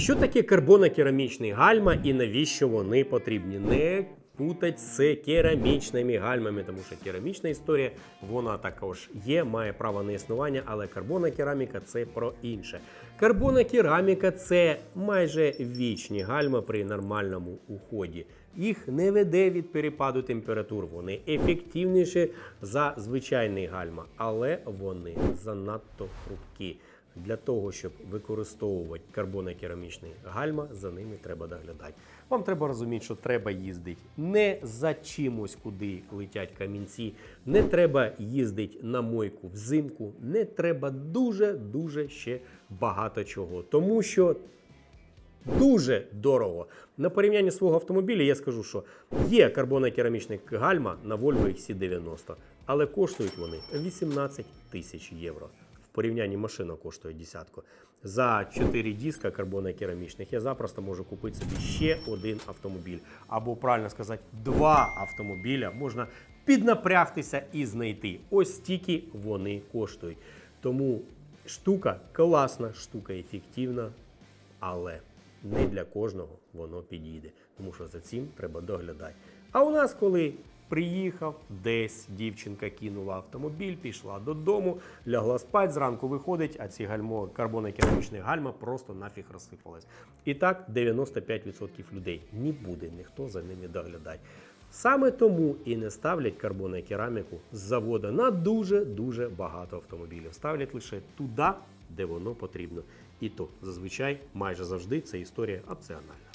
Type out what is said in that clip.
Що таке карбонокерамічний гальма і навіщо вони потрібні? Не путать з керамічними гальмами, тому що керамічна історія вона також є, має право на існування, але карбонокераміка це про інше. Карбонокераміка це майже вічні гальма при нормальному уході. Їх не веде від перепаду температур. Вони ефективніші за звичайний гальма, але вони занадто хрупкі. Для того, щоб використовувати карбонокерамічні гальма, за ними треба доглядати. Вам треба розуміти, що треба їздити не за чимось, куди летять камінці, не треба їздити на мойку взимку, не треба дуже-дуже ще багато чого. Тому що дуже дорого. На порівнянні свого автомобіля я скажу, що є карбонокерамічні гальма на Volvo XC90, але коштують вони 18 тисяч євро. Порівнянні машина коштує десятку. За 4 диска карбонокерамічних я запросто можу купити собі ще один автомобіль. Або правильно сказати, два автомобіля можна піднапрягтися і знайти. Ось стільки вони коштують. Тому штука класна, штука ефективна, але не для кожного воно підійде, тому що за цим треба доглядати. А у нас, коли приїхав, десь дівчинка кинула автомобіль, пішла додому, лягла спать, зранку виходить, а ці гальмо, карбонокерамічні гальма просто нафіг розсипались. І так 95% людей не буде ніхто за ними доглядати. Саме тому і не ставлять карбонокераміку з заводу на дуже-дуже багато автомобілів. Ставлять лише туди, де воно потрібно. І то зазвичай майже завжди це історія опціональна.